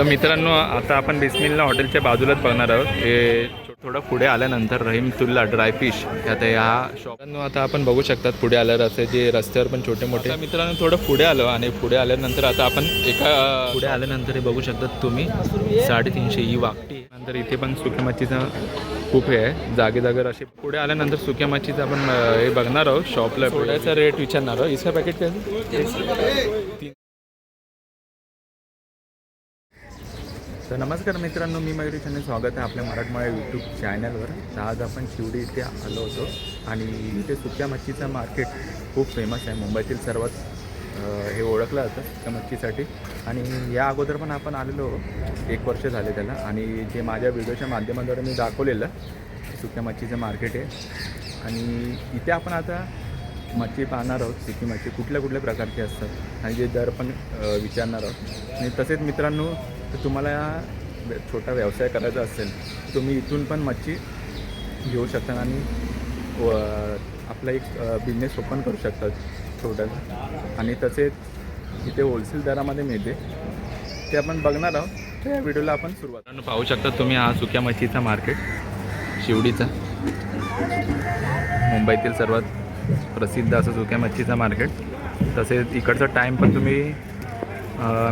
तर मित्रांनो आता आपण बिस्मिल्ला हॉटेलच्या बाजूलाच बघणार आहोत. हे थोडं पुढे आल्यानंतर रहीमतुल्ला ड्राय फिश आता ह्या शॉपांनो आता आपण बघू शकतात पुढे आल्यावर असे जे रस्त्यावर पण छोटे मोठे मित्रांनो थोडं पुढे आलो आणि पुढे आल्यानंतर आता आपण एका पुढे आल्यानंतर हे बघू शकतात तुम्ही. साडेतीनशे ही वाकटी नंतर इथे पण सुक्या मच्छीचा खूप हे आहे. जागे जागर असे पुढे आल्यानंतर सुक्या मच्छीचं आपण हे बघणार आहोत शॉपला थोड्याचा रेट विचारणार आहोत. इसका पॅकेट काय? तर नमस्कार मित्रांनो मी मयुरी स्वागत आहे आपल्या मराठमोळ्या यूट्यूब चॅनलवर आज आपण शिवडी इथे आलो होतो आणि इथे सुक्या मच्छीचं मार्केट खूप फेमस आहे. मुंबईतील सर्वात हे ओळखलं जातं सुक्या मच्छीसाठी. आणि या अगोदर पण आपण आलेलो एक वर्ष झाले त्याला. आणि जे माझ्या व्हिडिओच्या माध्यमाद्वारे मी दाखवलेलं सुक्या मच्छीचं मार्केट आहे. आणि इथे आपण आता मच्छी पाहणार आहोत. सुकी मच्छी कुठल्या कुठल्या प्रकारची असतात. आणि जे दर पण विचारणार आहोत. आणि तसेच मित्रांनो तर तुम्हाला व्य- छोटा व्यवसाय करायचा असेल तुम्ही इथून पण मच्छी घेऊ शकता आणि व आपला एक बिझनेस ओपन करू शकतात छोटासा आणि तसेच इथे होलसेल दरामध्ये मिळते. ते आपण बघणार आहोत. तर या व्हिडिओला आपण सुरुवात पाहू शकता तुम्ही हा सुक्या मच्छीचा मार्केट शिवडीचा. मुंबईतील सर्वात प्रसिद्ध असं सुक्या मच्छीचा मार्केट तसेच इकडचा टाईम पण तुम्ही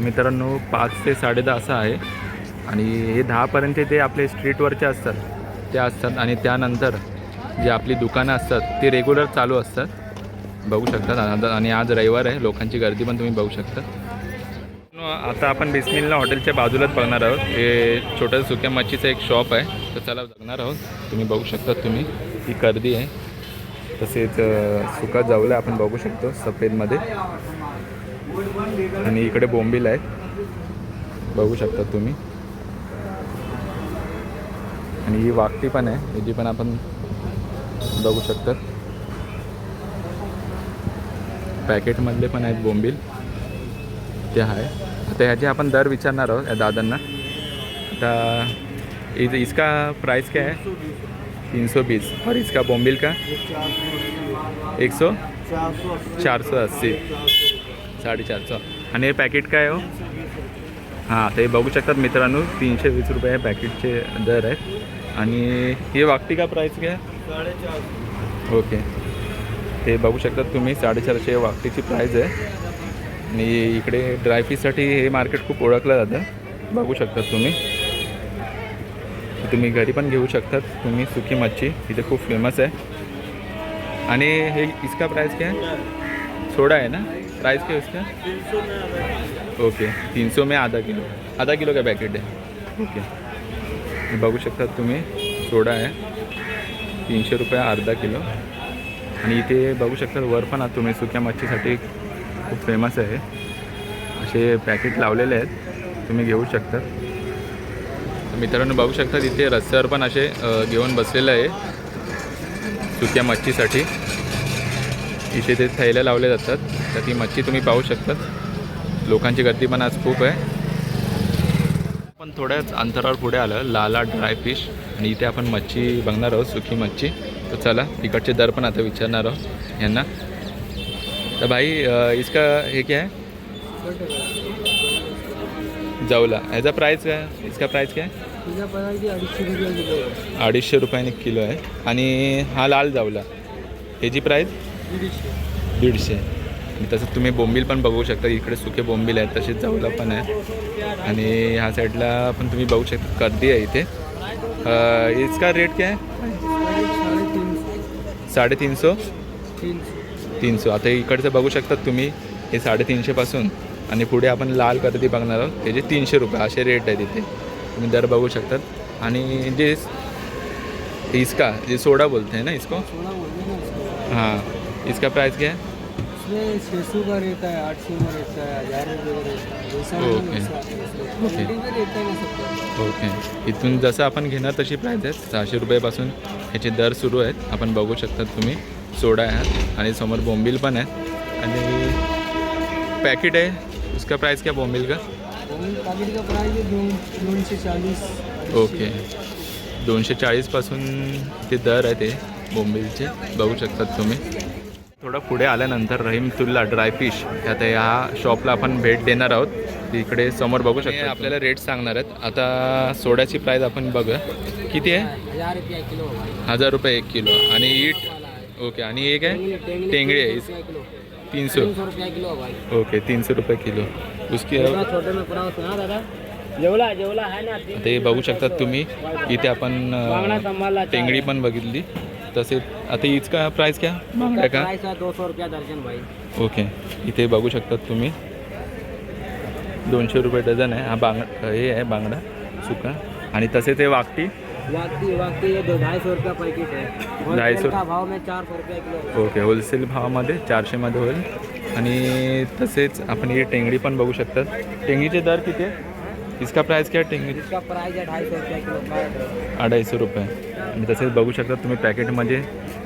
मित्रांनो पाच ते साडेदहा असा आहे. आणि हे दहापर्यंत ते आपले स्ट्रीटवरचे असतात. ते असतात आणि त्यानंतर जे आपली दुकानं असतात ते रेग्युलर चालू असतात. बघू शकतात आणि आज रविवार आहे. लोकांची गर्दी पण तुम्ही बघू शकता. आता आपण बिस्मिल्ला हॉटेलच्या बाजूलाच बघणार आहोत. हे छोटं सुक्या मच्छीचं एक शॉप आहे. तर त्याला बघणार आहोत. तुम्ही बघू शकता तुम्ही. ही गर्दी आहे. तसेच सुका जावला आपण बघू शकतो सफेदमध्ये. आणि इकडे बोंबील आहेत. बघू शकता तुम्ही. आणि ही वाकटी पण आहे याची पण आपण बघू शकतात पॅकेटमधले पण आहेत बोंबील. ते आहे. आता ह्याचे आपण दर विचारणार आहोत या दादांना. आता इज इसका प्राइस काय आहे तीन सौ बीस. और इसका बोंबिल का? एक सौ? चार सौ अस्सी. साडेचार सौ आणि हे पॅकेट काय हो? हां ते बघू शकतात मित्रांनो तीनशे वीस रुपये हे पॅकेटचे दर आहेत. आणि हे वाकटी का प्राईस काय आहे? ओके. ते बघू शकतात तुम्ही साडेचारशे वाकटीची प्राईज आहे. आणि इकडे ड्रायफिशसाठी हे मार्केट खूप ओळखलं जातं. बघू शकतात तुम्ही. तुम्ही घरी पण घेऊ शकतात तुम्ही सुकी मच्छी इथे खूप फेमस आहे. आणि हे इसका प्राइस क्या? सोडा है ना? प्राइस क्या है इसका ओके तीन सौ में आधा किलो आधा किलो का पॅकेट आहे ओके बघू शकतात तुम्ही सोडा आहे तीनशे रुपये अर्धा किलो. आणि इथे बघू शकतात वर पण आहात तुम्ही सुक्या मच्छीसाठी खूप फेमस आहे. असे पॅकेट लावलेले आहेत तुम्ही घेऊ शकता. मित्रांनो बघू शकता इथे रस्त्यावर पण असे घेऊन बसलेलं आहे सुक्या मच्छीसाठी. इथे ते थैल्या लावले जातात. तर ती मच्छी तुम्ही पाहू शकतात. लोकांची गर्दी पण आज खूप आहे. पण थोड्याच अंतरावर पुढे आलं लाला ड्राय फिश. आणि इथे आपण मच्छी बघणार आहोत सुकी मच्छी. तर चला तिकडचे दर पण आता विचारणार आहोत यांना. तर भाई इसका हे क्या है? जाऊला ह्याचा प्राईस काय? इसका प्राईस काय? अडीचशे अडीचशे रुपयाने किलो आहे. आणि हा लाल जावला. ह्याची प्राईस दीडशे. आणि तसंच तुम्ही बोंबील पण बघू शकता. इकडे सुके बोंबील आहेत तसेच जावला पण आहे आणि ह्या साईडला पण तुम्ही बघू शकता गर्दी आहे इथे. इसका रेट क्या है साडेतीनशे. साडेतीनशो तीनशे. तीनशो आता इकडचं बघू शकतात तुम्ही हे साडेतीनशेपासून आणि पुढे आपण लाल गर्दी बघणार आहोत त्याचे तीनशे रुपये असे रेट आहे तिथे तुम्ही दर बघू शकतात. आणि जे इसका जे सोडा बोलते हैं ना इसको. हैं. इसको प्राइस क्या है? इसमें छः सौ का रहता है आठ सौ का रहता है हज़ार रुपये का रहता है। जैसा नहीं ओके. इथून जसं आपण घेणार तशी प्राईस आहे सहाशे रुपयापासून ह्याचे दर सुरू आहेत. आपण बघू शकतात तुम्ही सोडा आहे आणि समोर बोंबील पण आहे आणि पॅकेट आहे. उसका प्राइस क्या बोंबील का? वही पैकेट का प्राइस है दो दोनशे चालीस ओके. दोनशे चाळीसपासून ते दर आहे ते बोंबीलचे. बघू शकतात तुम्ही. थोडं पुढे आल्यानंतर रहीमतुल्ला ड्राय फिश आता ह्या शॉपला आपण भेट देणार आहोत. इकडे समोर बघू शकता. आपल्याला रेट सांगणार आहेत. आता सोड्याची प्राईस आपण बघूया किती आहे? हजार रुपया किलो. भाई हजार रुपये एक किलो. आणि ईट? ओके आणि एक आहे? टेंगड़ी है इस- किलो तीन सौ तीन सौ रुपया किलो भाई. ओके तीन सौ रुपये किलो. उसकी जेवला जेवला है ना. हे बघू शकतात तुम्ही. इथे आपण टेंगडी पण बघितली. तसेच आता हीचका प्राईस क्या? बांगड्या का? प्राइस है दो सौ रुपया दर्जन भाई. ओके इथे बघू शकतात तुम्ही. दोनशे रुपये डझन आहे. हा बांग हे आहे बांगडा सुका. आणि तसे ते वाकटी वाकती वाकती ये दो ढाई सौ रुपया पैकेट है का भाव में चार सौ रुपया किलो ओके होलसेल भावामध्ये चारशेमध्ये होईल. आणि तसेच आपण ही टेंगडी पण बघू शकतात. टेंगीचे दर किती आहे? इसका प्राईस क्या है टेंगडी इसका प्राइस है ढाई सौ रुपया किलो अडीचशे रुपये। आणि तसेच बघू शकता तुम्ही पॅकेटमध्ये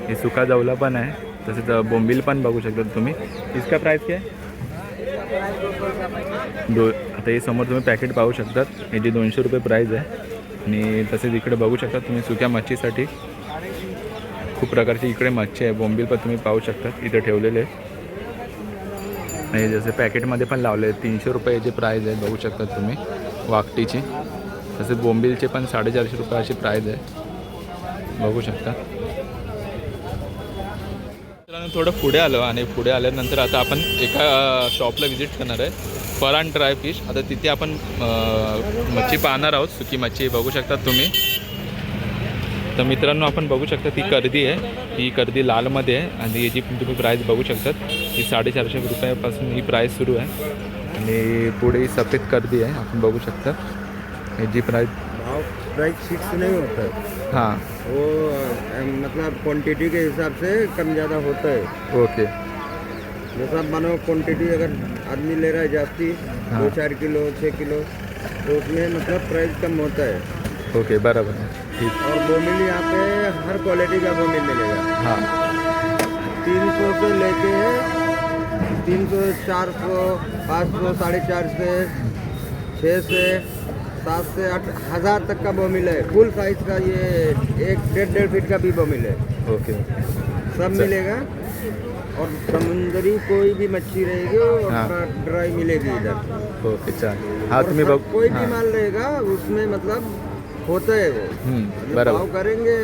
हे सुका जवला पण आहे तसेच बोंबील पण बघू शकता तुम्ही. इसका प्राईस काय? दो आता हे समोर तुम्ही पॅकेट पाहू शकतात. याची दोनशे रुपये प्राईज आहे. आणि तसेच इकडे बघू शकता तुम्ही सुक्या मच्छीसाठी. खूप प्रकारची इकडे मच्छी आहे. बोंबील पण तुम्ही पाहू शकतात इथे ठेवलेले आहे आणि जसे पॅकेटमध्ये पण लावले तीनशे रुपये याची प्राईज आहे बघू शकता तुम्ही. वाकटीची. तसेच बोंबीलचे पण साडेचारशे रुपये अशी प्राईज आहे. बघू शकता. मित्रांनो, थोडं पुढे आलो आणि पुढे आल्यानंतर आता आपण एका शॉपला व्हिजिट करणार आहे. फरान ड्राय फिश आता तिथे आपण मच्छी पाहणार आहोत. सुकी मच्छी बघू शकता तुम्ही. तर मित्रांनो आपण बघू शकता ती कर्दी आहे. ही कर्दी लालमध्ये आहे आणि याची पण तुम्ही प्राईस बघू शकतात. ही साडेचारशे रुपयापासून ही प्राईस सुरू आहे. आणि पुढे ही सफ़ेद कर्दी आहे आपण बघू शकता जी प्राईस भाव प्राइस फिक्स नहीं होता है? हाँ। वो अ, मतलब क्वांटिटी के हिसाब से कम ज़्यादा होता है। ओके। जैसा मानो क्वांटिटी अगर आदमी ले रहा है जास्ती हाँ। दो चार किलो छः किलो तो उसमें मतलब प्राइस कम होता है। ओके बराबर आहे ठीक। और बोमिल यहाँ पे हर क्वालिटी का बोमिल मिलेगा। हाँ। तीन सौ से लेके तीन सौ चार सौ पाँच सौ साढ़े चार से छः से सात से आठ हज़ार तक का बोमिल है। फुल साइज़ का ये एक डेढ़ डेढ़ फीट का भी बोमिल है। ओके सब मिलेगा। और समुंदरी कोई भी मच्छी रहेगी वो हाँ। ड्राई मिलेगी इधर। ओके हा और तुम्ही सब बघ कोई भी माल रहेगा उसमें मतलब होता है वो। हम्म, भाव करेंगे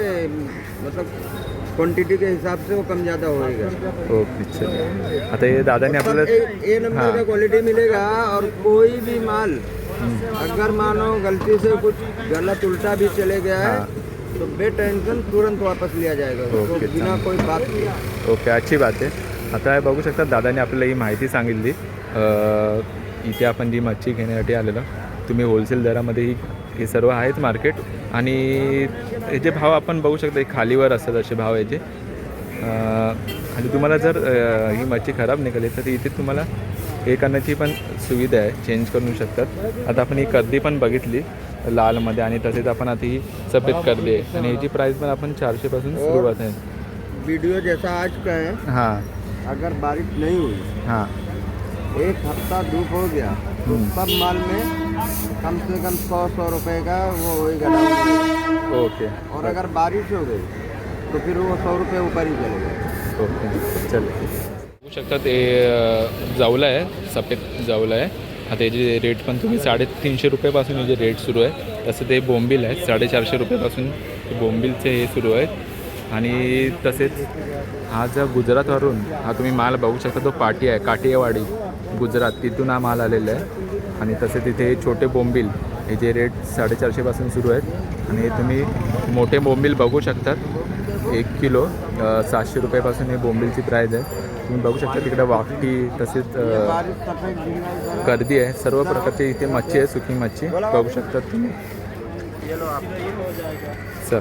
मतलब क्वांटिटी के हिसाब से वो कम ज़्यादा होएगा। ओके चल आता हे दादाने सब आपल्याला ए, नंबर। का क्वालिटी मिलेगा और कोई भी माल अगर मानो गलती से कुछ गलत उल्टा भी चले गया है हाँ। तो बे टेंशन तुरंत वापस लिया जाएगा। ओके, बिना. कोई बात किए ओके अच्छी बात आहे आता हे बघू शकता दादाने आपल्याला ही माहिती सांगितली. अं, इथे आपण जी मच्छी घेण्यासाठी आलेलो तुम्ही होलसेल दरामध्ये ही हे सर्व आहेत मार्केट आणि याचे भाव आपण बघू शकता हे खालीवर असतात असे भाव याचे अं, आणि तुम्हाला जर ही मच्छी खराब निघाली तर इथे तुम्हाला हे करण्याची पण सुविधा आहे चेंज करू शकतात. आता आपण ही कर्दी पण बघितली लालमध्ये आणि तसेच आपण आता ही सफेद कर्दी आहे. आणि याची प्राईस पण आपण चारशेपासून सुरुवात आहे. वीडियो जैसा आज का है हां. अगर बारिश नहीं हुई हां. एक हफ्ता धूप हो गया तो। सब माल में कम से कम सौ सौ रुपए का वो होएगा डाउन ओके और अगर बारिश हो गई तो फिर वो सौ रुपये ऊपर ही चलेगा ओके चल। बघू शकता ते जावलं आहे सफेद जावलं आहे. आता याचे रेट पण तुम्ही साडेतीनशे रुपयापासून याचे रेट सुरू आहे. तसं ते बोंबील आहे साडेचारशे रुपयापासून बोंबीलचे हे सुरू आहेत. आणि तसेच हा जर गुजरातवरून हा तुम्ही माल बघू शकता तो पाटी आहे काटियावाडी गुजरात. तिथून हा माल आलेला आहे. आणि तसे तिथे छोटे बोंबील जे रेट साडेचारशेपासून सुरू आहेत आणि तुम्ही मोठे बोंबील बघू शकतात. एक किलो सातशे रुपयापासून हे बोंबीलची प्राईज आहे. तुम्ही बघू शकता तिकडे वाकटी तसेच गर्दी आहे. सर्व प्रकारची इथे मच्छी आहे सुकी मच्छी. बघू शकतात तुम्ही. चल.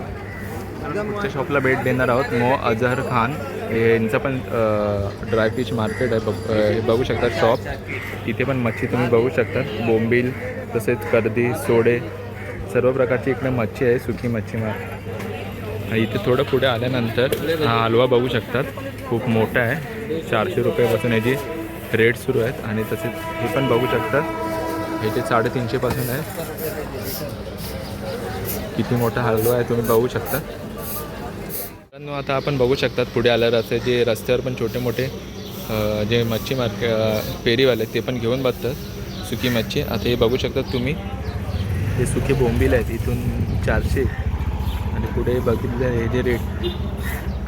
शॉपला भेट देणार आहोत मो अझहर खान. यांचं पण ड्राय फिश मार्केट आहे. बघ हे बघू शकता शॉप इथे पण मच्छी तुम्ही बघू शकता. बोंबील तसेच कर्दी सोडे सर्व प्रकारची इकडे मच्छी आहे सुकी मच्छी मार. इथे थोडं पुढे आल्यानंतर हा हलवा बघू शकतात. खूप मोठा आहे. चारशे रुपयापासून याची रेट सुरू आहेत. आणि तसेच हे पण बघू शकतात. याचे साडेतीनशेपासून आहे. किती मोठा हलवा आहे तुम्ही बघू शकता. मित्रांनो, आता आपण बघू शकतात पुढे आल्यावर असे जे रस्त्यावर पण छोटे मोठे जे मच्छी मार्के फेरीवाले ते पण घेऊन बसतात सुकी मच्छी. आता हे बघू शकता तुम्ही. हे सुके बोंबील आहेत इथून चारशे. आणि पुढे बघितलं हे जे रेट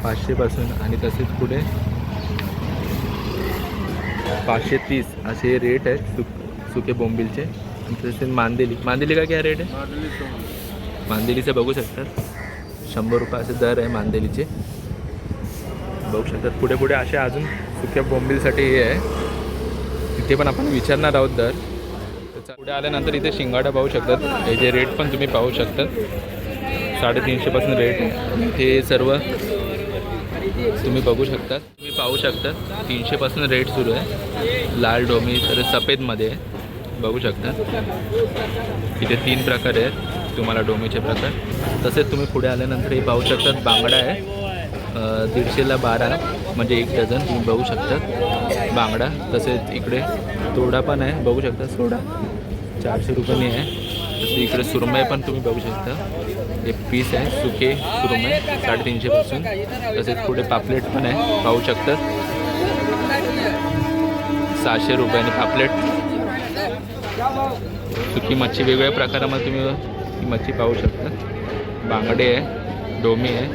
पाचशेपासून आणि तसेच पुढे पाचशे तीस असे रेट आहेत सुक सुके बोंबीलचे. आणि तसेच मांदेली. मांदेली का काय रेट आहे? मांदेलीचं बघू शकतात. शंभर रुपये असे दर आहे मांदेलीचे. बघू शकतात पुढे पुढे असे अजून सुक्या बोंबीलसाठी हे आहे. तिथे पण आपण विचारणार आहोत दर. त्याचा पुढे आल्यानंतर इथे शिंगाडा पाहू शकतात. याचे रेट पण तुम्ही पाहू शकतात. साडेतीनशेपासून रेट आहे. हे सर्व तुम्ही बघू शकता तुम्ही पाहू शकता तीनशेपासून रेट सुरू आहे. लाल डोमी तर सफेदमध्ये आहे. बघू शकता इथे तीन प्रकार आहेत. तुम्हाला डोमेचे प्रकार. तसेच तुम्ही पुढे आल्यानंतर हे पाहू शकतात बांगडा आहे. दीडशेला बारा म्हणजे एक डझन तुम्ही बघू शकतात. बांगडा तसेच इकडे तोडा पण आहे बघू शकता सोडा. चारशे रुपयांनी आहे. तसं इकडे सुरमई पण तुम्ही बघू शकता. हे पीस आहे सुके सुरमई साडेतीनशेपासून तसेच पुढे पापलेट पण आहे पाहू शकतात सहाशे रुपयाने पापलेट. सुकी मच्छी वेगवेगळ्या प्रकारामध्ये तुम्ही ही मच्छी पाहू शकता. बांगडे आहे डोमी आहे.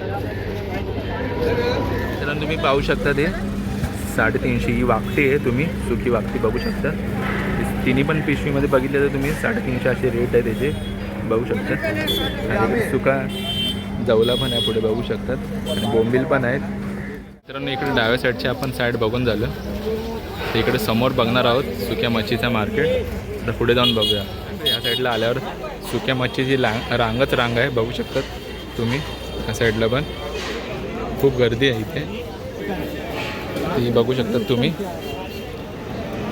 तर तुम्ही पाहू शकता ते. साडेतीनशे ही वाकटी आहे तुम्ही सुकी वाकटी बघू शकता. तिन्ही पण पिशवीमध्ये बघितले तर तुम्ही साडेतीनशे असे रेट आहे त्याचे. बघू शकता. आणि सुका जवला पण आहे पुढे बघू शकतात आणि बोंबील पण आहेत. मित्रांनो इकडे डाव्या साईडचे आपण साईड बघून झालं. तर इकडे समोर बघणार आहोत सुक्या मच्छीचा मार्केट तर पुढे जाऊन बघूया. या साईडला आल्यावर सुक्या मच्छीची लांग रांगच रांग आहे बघू शकतात तुम्ही या साईडला पण. खूप गर्दी आहे इथे. ती बघू शकतात तुम्ही.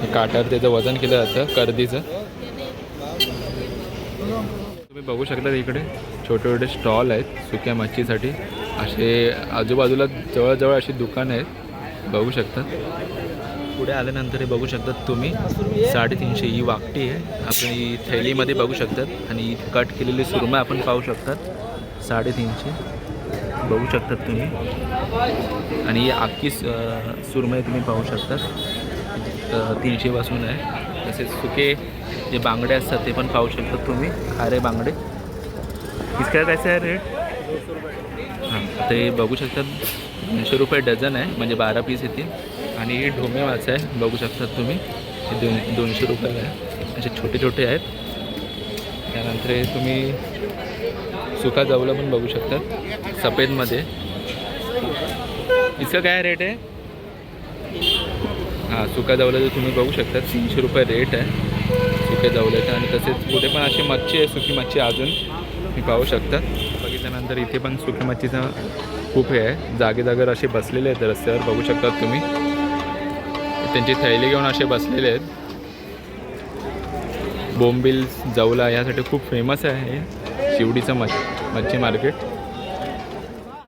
हे काट्यावर त्याचं वजन केलं जातं कर्दीचं. तुम्ही बघू शकता इकडे छोटे छोटे स्टॉल आहेत सुक्या मच्छीसाठी. असे आजूबाजूला जवळजवळ अशी दुकानं आहेत. बघू शकतात पुढे आल्यानंतर हे बघू शकतात तुम्ही. साडेतीनशे ही वाकटी आहे. आपण ही थैलीमध्ये बघू शकतात. आणि कट केलेली सुरमा आपण पाहू शकतात. साडेतीनशे. बघू शकतात तुम्ही. आणि ही अख्खी स- सुरमई तुम्ही पाहू शकतात. तीनशेपासून आहे. तसेच सुके जे बांगडे असतात ते पण पाहू शकतात तुम्ही. खारे बांगडे. इसका कैसा आहे रेट हां ते बघू शकतात. दोनशे रुपये डझन आहे. म्हणजे बारा पीस येतील. आणि हे ढोमे वाच आहे. बघू शकतात तुम्ही. हे दोन दोनशे रुपये आहे. असे छोटे छोटे आहेत. त्यानंतर हे तुम्ही सुका जवलं पण बघू शकतात सफेदमध्ये. इसका काय रेट आहे? हां सुका जवल्याचं तुम्ही बघू शकता. तीनशे रुपये रेट आहे. सुक्या जवल्याचं आणि तसेच पुढे पण अशी मच्छी आहे सुकी मच्छी अजून. मी पाहू शकता. बघितल्यानंतर इथे पण सुकी मच्छीचा खूप हे आहे. जागे असे बसलेले आहेत रस्त्यावर. बघू शकतात तुम्ही. त्यांची थैली घेऊन असे बसलेले आहेत. बोंबिल जवला यासाठी खूप फेमस आहे. हे शिवडीचं मच मच्छी मार्केट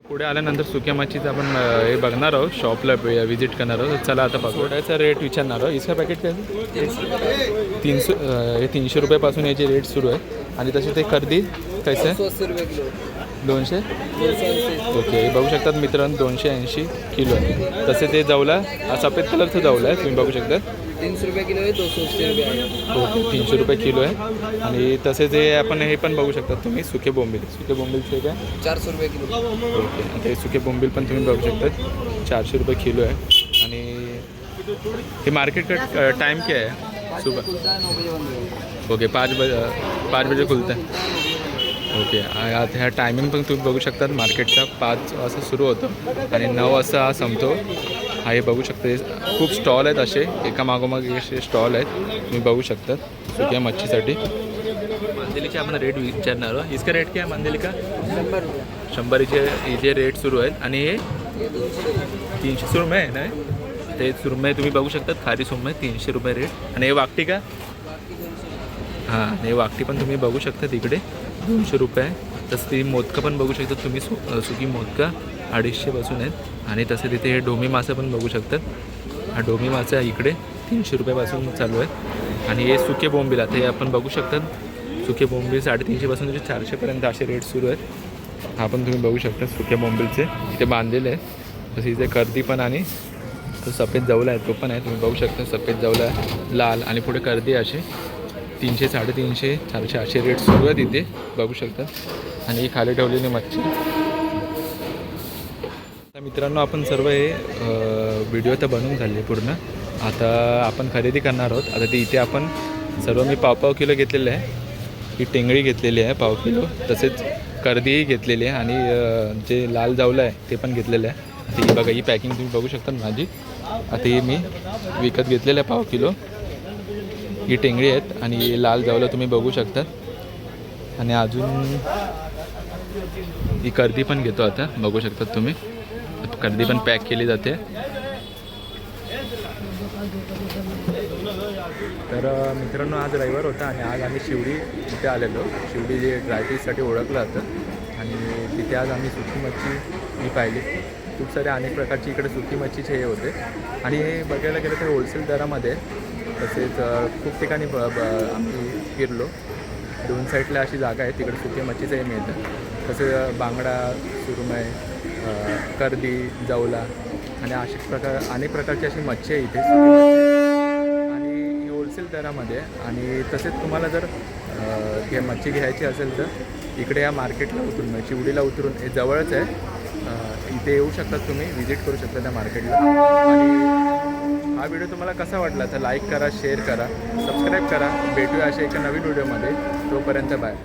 पुढे आल्यानंतर सुक्या मच्छीचं आपण हे बघणार आहोत. शॉपला व्हिजिट करणार आहोत. चला आता बघू सोड्याचा रेट विचारणार आहोत. इसका पॅकेट काय तीनशे हे तीनशे रुपयापासून याचे रेट सुरू आहे. आणि तसे ते कर्दी कैसे? दोनशे? ओके बघू शकतात मित्रांनो दोनशे ऐंशी किलो. आहे तसे ते जवला हा सफेद कलरचं जवला आहे तुम्ही बघू शकता तीन सौ रुपये किलो है दो सौ अस्सी रुपये ओके तीनशे रुपये किलो आहे. आणि तसेच हे आपण हे पण बघू शकता तुम्ही सुके बोंबील. सुके बोंबीलचे काय? चार सौ रुपये किलो. ओके आता हे सुके बोंबील पण तुम्ही बघू शकता चारशे रुपये किलो आहे. आणि हे मार्केट का टाइम क्या है सुबह. खुलता है होगा ओके पाच बजे पाच बजे खुलतं आहे ओके. आता ह्या टायमिंग पण तुम्ही बघू शकतात. मार्केटचा पाच वाजता सुरू होतं आणि नऊ वाजता हा संपतो. हा हे बघू शकता. खूप स्टॉल आहेत असे. एका मागोमाग एक असे स्टॉल आहेत. तुम्ही बघू शकतात. सुक्या मच्छीसाठी. मांदेलीचे आपण रेट विचारणार आहोत. इसका रेट काय मांदेली का रुपये. शंभरीचे इथे रेट सुरू आहेत. आणि हे तीनशे सुरमई आहे ना? ते सुरमई तुम्ही बघू शकतात. खारी सुरमई तीनशे रुपये रेट आणि हे वाकटी का? हां हे वाकटी पण तुम्ही बघू शकता तिकडे. दोनशे रुपये. आहे तसं ती मोदकं पण बघू शकता तुम्ही सु सुकी मोदकं. अडीचशेपासून आहेत. आणि तसं तिथे हे डोमी मासा पण बघू शकतात हा डोमी मासा इकडे. तीनशे रुपयापासून चालू आहे. आणि हे सुके बोंबील आता हे आपण बघू शकतात सुके बोंबील साडेतीनशेपासून ते चारशेपर्यंत असे रेट सुरू आहेत. हा पण तुम्ही बघू शकता सुके बोंबीलचे. इथे बांधलेले आहेत. तसे इथे कर्दी पण आणि तो सफेद जवला आहे तो पण आहे. तुम्ही बघू शकता सफेद जवला आहे. लाल आणि पुढे कर्दी अशी. असे तीनशे साडेतीनशे चारशे असे रेट सुरू आहेत इथे. बघू शकता. आणि ही खाली ठेवलेली मच्छी. आता मित्रांनो आपण सर्व हे व्हिडिओ तर बनवून झाले पूर्ण. आता आपण खरेदी करणार आहोत. आता ते इथे आपण सर्व मी पाव पाव किलो घेतलेलं आहे. ही टेंगळी घेतलेली आहे पाव किलो. तसेच कर्दीही घेतलेली आहे. आणि जे लाल जावलं आहे ते पण घेतलेलं आहे. ती बघा ही पॅकिंग तुम्ही बघू शकता माझी. आता ही मी विकत घेतलेलं आहे पाव किलो. ही टेंगळी आहेत आणि लाल जावलं तुम्ही बघू शकता आणि अजून ही कर्दी पण घेतो आता बघू शकतात तुम्ही. कर्दी पण पॅक केली जाते. तर मित्रांनो आज रविवार होता आणि आज आम्ही शिवडी इथे आलेलो. शिवडी जे ड्रायफिशसाठी ओळखलं जातं. आणि तिथे आज आम्ही सुकी मच्छी मी पाहिली. खूप सारे अनेक प्रकारची इकडे सुकी मच्छीचे हे होते. आणि हे बघायला गेलं तर होलसेल दरामध्ये तसेच खूप ठिकाणी ब आम्ही फिरलो. दोन साईडला अशी जागा आहे तिकडे सुके मच्छीचंही मिळतं तसेच बांगडा सुरमय कर्दी जवला आणि असे प्रकार अनेक प्रकारची अशी मच्छी आहे इथे. आणि ही होलसेल दरामध्ये आणि तसेच तुम्हाला जर हे मच्छी घ्यायची असेल तर इकडे या मार्केटला उतरून म्हणजे चिवडीला उतरून हे जवळच आहे. इथे येऊ शकतात तुम्ही व्हिजिट करू शकता त्या मार्केटला. आणि हा व्हिडिओ तुम्हाला कसा वाटला तर लाईक करा शेअर करा सबस्क्राईब करा. भेटूया अशा एका नवीन व्हिडिओमध्ये. तोपर्यंत बाय.